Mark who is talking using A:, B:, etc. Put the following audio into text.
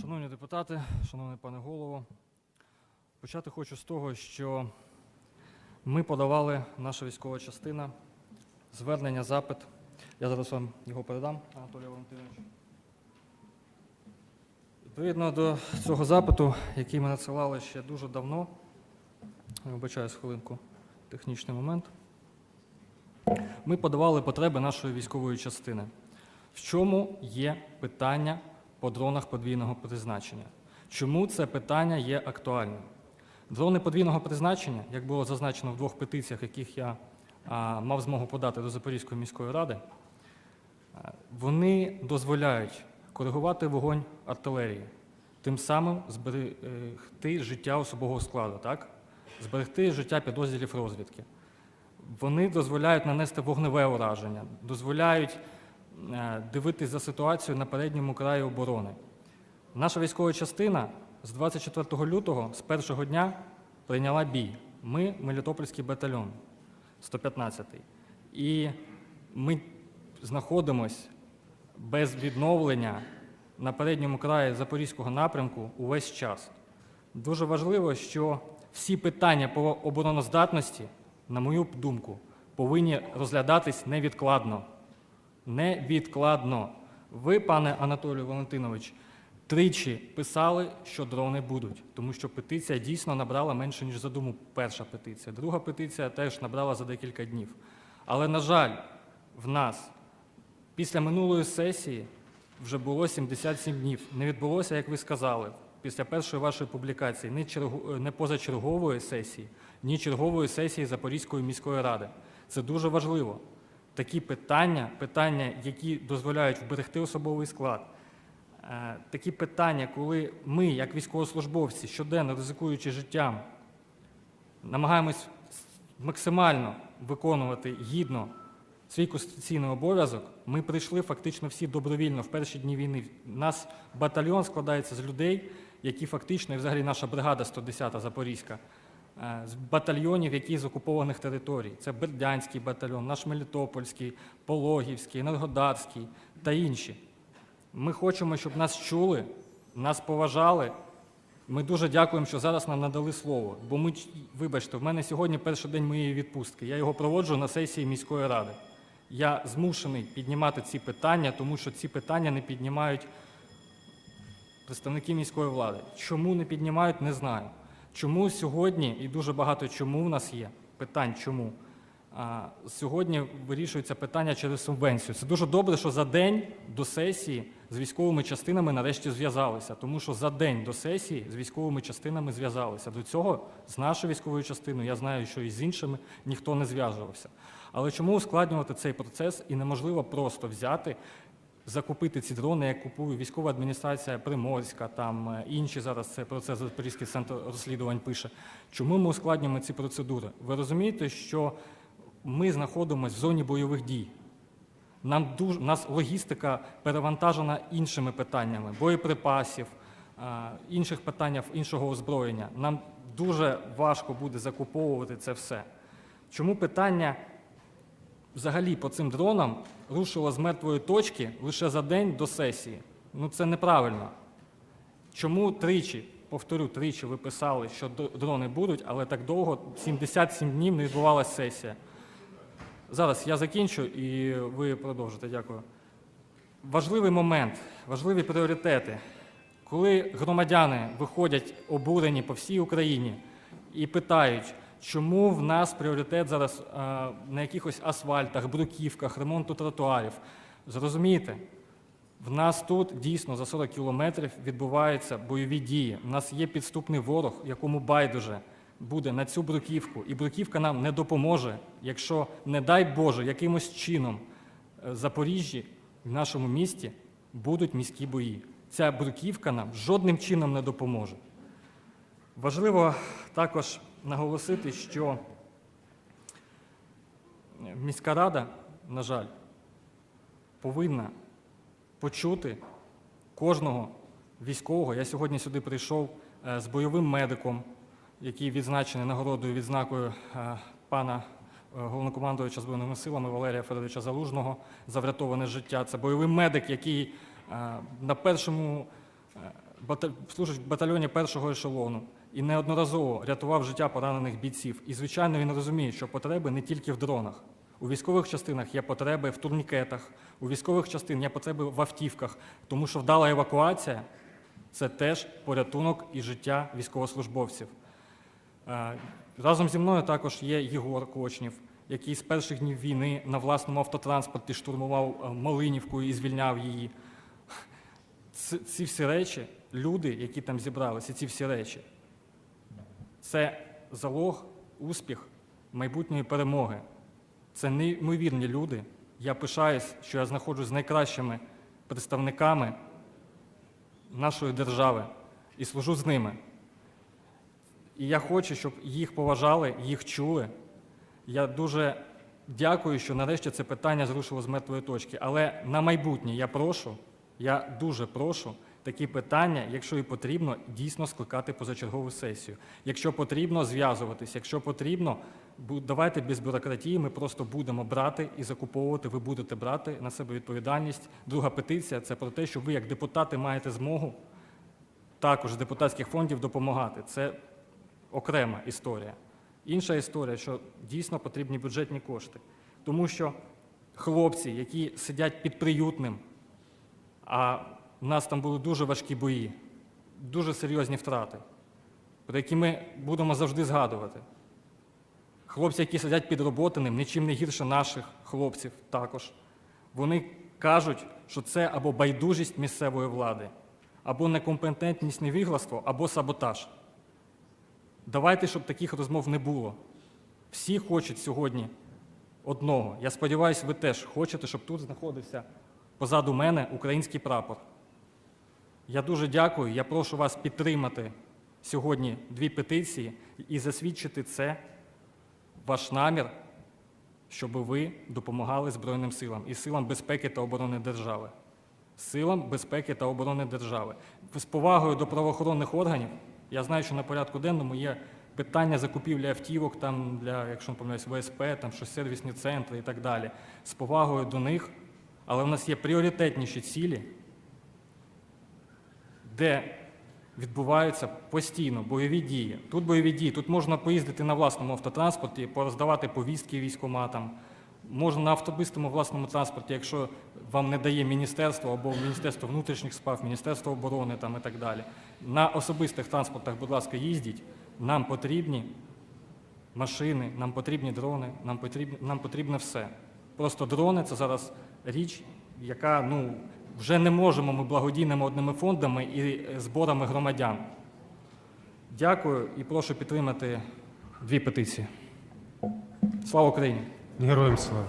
A: Шановні депутати, шановний пане голово, почати хочу з того, що ми подавали, наша військова частина, звернення, запит. Я зараз вам його передам, Анатолій Валентинович. Відповідно до цього запиту, який ми надсилали ще дуже давно, я вибачаюсь хвилинку, технічний момент. Ми подавали потреби нашої військової частини. В чому є питання по дронах подвійного призначення? Чому це питання є актуальним? Дрони подвійного призначення, як було зазначено в двох петиціях, яких я а, мав змогу подати до Запорізької міської ради, вони дозволяють коригувати вогонь артилерії, тим самим зберегти життя особового складу, так? зберегти життя підрозділів розвідки. Вони дозволяють нанести вогневе ураження, дозволяють дивитись за ситуацією на передньому краї оборони. Наша військова частина з 24 лютого, з першого дня, прийняла бій. Ми Мелітопольський батальйон 115-й. І ми знаходимось без відновлення на передньому краї Запорізького напрямку увесь час. Дуже важливо, що всі питання по обороноздатності, на мою думку, повинні розглядатись невідкладно. Невідкладно. Ви, пане Анатолію Валентинович, тричі писали, що дрони будуть, тому що петиція дійсно набрала менше, ніж за думу перша петиція. Друга петиція теж набрала за декілька днів. Але, на жаль, в нас після минулої сесії вже було 77 днів. Не відбулося, як ви сказали, після першої вашої публікації ні, чергу- не позачергової сесії, ні чергової сесії Запорізької міської ради. Це дуже важливо. Такі питання, питання, які дозволяють вберегти особовий склад, е, такі питання, коли ми, як військовослужбовці, щоденно ризикуючи життям, намагаємось максимально виконувати гідно свій конституційний обов'язок, ми прийшли фактично всі добровільно в перші дні війни. Нас батальйон складається з людей, які фактично, і взагалі наша бригада 110-та Запорізька, з батальйонів, які з окупованих територій. Це Бердянський батальйон, наш Мелітопольський, Пологівський, Енергодарський та інші. Ми хочемо, щоб нас чули, нас поважали. Ми дуже дякуємо, що зараз нам надали слово. Бо ми, вибачте, в мене сьогодні перший день моєї відпустки. Я його проводжу на сесії міської ради. Я змушений піднімати ці питання, тому що ці питання не піднімають представники міської влади. Чому не піднімають, не знаю. Чому сьогодні, і дуже багато чому в нас є питань, чому. Сьогодні вирішується питання через субвенцію. Це дуже добре, що за день до сесії з військовими частинами нарешті зв'язалися, тому що за день до сесії з військовими частинами зв'язалися. До цього з нашою військовою частиною, я знаю, що і з іншими ніхто не зв'язувався. Але чому ускладнювати цей процес і неможливо просто взяти закупити ці дрони, як купує військова адміністрація Приморська, там е, інші зараз це про це Запорізький центр розслідувань пише. Чому ми ускладнюємо ці процедури? Ви розумієте, що ми знаходимося в зоні бойових дій. Нам дуже нас логістика перевантажена іншими питаннями боєприпасів, інших питаннях іншого озброєння. Нам дуже важко буде закуповувати це все. Чому питання взагалі по цим дронам рушило з мертвої точки лише за день до сесії? Ну це неправильно. Чому тричі, повторю, тричі ви писали, що дрони будуть, але так довго, 77 днів не відбувалася сесія. Зараз я закінчу і ви продовжите. Дякую. Важливий момент, важливі пріоритети. Коли громадяни виходять обурені по всій Україні і питають, чому в нас пріоритет зараз е, на якихось асфальтах, бруківках, ремонту тротуарів, зрозумійте, в нас тут дійсно за 40 кілометрів відбуваються бойові дії. У нас є підступний ворог, якому байдуже буде на цю бруківку, і бруківка нам не допоможе, якщо, не дай Боже, якимось чином е, в Запоріжжі, в нашому місті, будуть міські бої. Ця бруківка нам жодним чином не допоможе. Важливо також наголосити, що міська рада, на жаль, повинна почути кожного військового. Я сьогодні сюди прийшов е, з бойовим медиком, який відзначений нагородою відзнакою е, пана е, головнокомандуюча Збройними силами Валерія Федоровича Залужного за врятоване життя. Це бойовий медик, який на першому служить в батальйоні першого ешелону і неодноразово рятував життя поранених бійців. І, звичайно, він розуміє, що потреби не тільки в дронах. У військових частинах є потреби в турнікетах, у військових частин є потреби в автівках, тому що вдала евакуація це теж порятунок і життя військовослужбовців. Е, Разом зі мною також є Єгор Кочнів, який з перших днів війни на власному автотранспорті штурмував е, Малинівку і звільняв її. Ці всі речі, люди, які там зібралися, ці всі речі, це залог, успіх майбутньої перемоги. Це неймовірні люди. Я пишаюсь, що я знаходжусь з найкращими представниками нашої держави і служу з ними. І я хочу, щоб їх поважали, їх чули. Я дуже дякую, що нарешті це питання зрушило з мертвої точки. Але на майбутнє я прошу, я дуже прошу такі питання, якщо і потрібно, дійсно скликати позачергову сесію. Якщо потрібно, зв'язуватись. Якщо потрібно, давайте без бюрократії, ми просто будемо брати і закуповувати, ви будете брати на себе відповідальність. Друга петиція це про те, що ви, як депутати, маєте змогу також з депутатських фондів допомагати. Це окрема історія. Інша історія, що дійсно потрібні бюджетні кошти. Тому що хлопці, які сидять під приютним, а в нас там були дуже важкі бої, дуже серйозні втрати, про які ми будемо завжди згадувати. Хлопці, які сидять під роботиним, нічим не гірше наших хлопців також. Вони кажуть, що це або байдужість місцевої влади, або некомпетентність, невігластво, або саботаж. Давайте, щоб таких розмов не було. Всі хочуть сьогодні одного. Я сподіваюся, ви теж хочете, щоб тут знаходився позаду мене український прапор. Я дуже дякую. Я прошу вас підтримати сьогодні дві петиції і засвідчити це ваш намір, щоб ви допомагали Збройним силам і силам безпеки та оборони держави. Силам безпеки та оборони держави. З повагою до правоохоронних органів, я знаю, що на порядку денному є питання закупівлі автівок там для, якщо не помиляюсь, ВСП, там щось сервісні центри і так далі. З повагою до них, але в нас є пріоритетніші цілі, де відбуваються постійно бойові дії. Тут бойові дії, тут можна поїздити на власному автотранспорті, пороздавати повістки військоматам. Можна на автобистому власному транспорті, якщо вам не дає міністерство або Міністерство внутрішніх справ, Міністерство оборони там, і так далі. На особистих транспортах, будь ласка, їздіть. Нам потрібні машини, нам потрібні дрони, нам потрібно, нам потрібне все. Просто дрони це зараз річ, яка ну, вже не можемо ми благодійними одними фондами і е, зборами громадян. Дякую і прошу підтримати дві петиції. Слава Україні!
B: Героям слава.